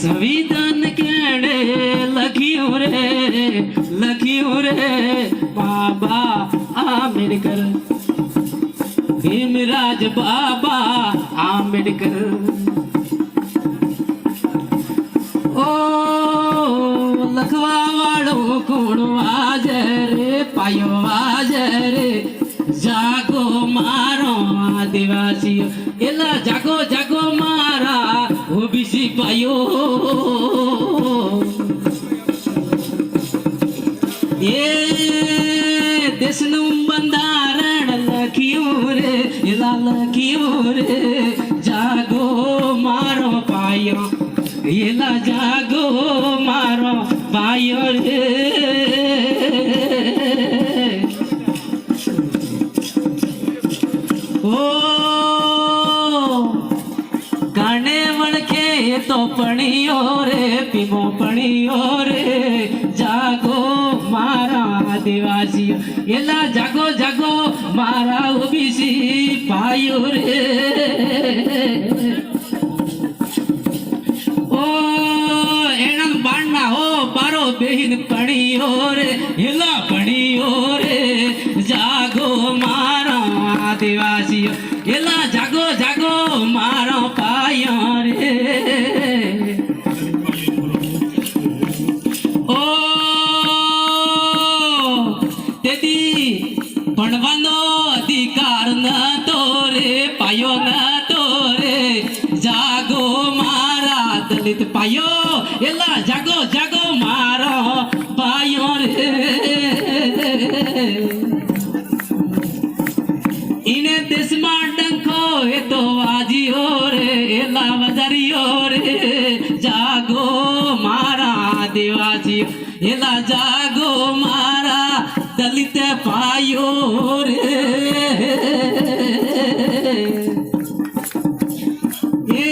સંવિધાન કેણે લખ્યું રે લખ્યું રે બાબા આંબેડકર ભીમરાજ બાબા આંબેડકર ઓ લખવા વાળો કોણ વાજે રે પાયો વાજે રે જાગો મારો આદિવાસી એલા જાગો જાગો માં सिपायो ये दिसनु बंधारण लखियो रे इला लखियो रे जागो मारो पायो इला जागो मारो पायो रे તો પણીઓ રે પીમો પણીઓ રે. જાગો મારા આદિવાસીઓ એલા જાગો જાગો મારા ઓબીસી ભાઈઓ રે. ઓ એણમ બાણના હો પારો બેહીન પણીઓ રે. એલા તેથી ભણવાનો અધિકાર નતો રે, પાયો નતો રે. જાગો મારા દલિત પાયો, એલા જાગો જાગો મારો પાયો રે. ઇને દેશમાં ડંખો એ તો વાજીઓ રે, એલા વજારીઓ રે. જાગો મારા આદિવાસીઓ એલા જાગો મારા દલિત ભાઈઓ રે એ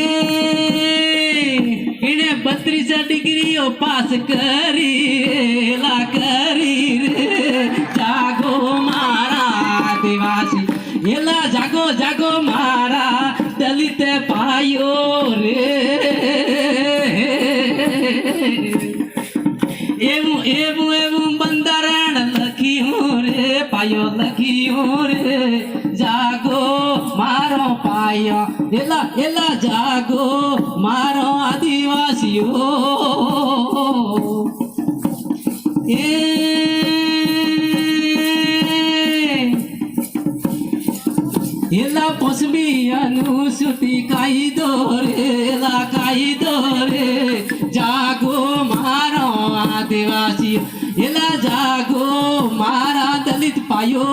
એને બત્રીસ ડિગ્રીઓ પાસ કરી એલા કરી રે જાગો મારા આદિવાસી એલા જાગો જાગો મારા દલિત ભાઈઓ રે পায় নাকি উড়ে? জাগো, মারো পায় এলা এলা জাগো, মারো আদিবাসী ও। এ এলা পশমি অনুসুতি কাই দরে এলা কাই দরে জাগো, মারো আদিবাসী। এলা জাগো, মারো খালিদ পায়ো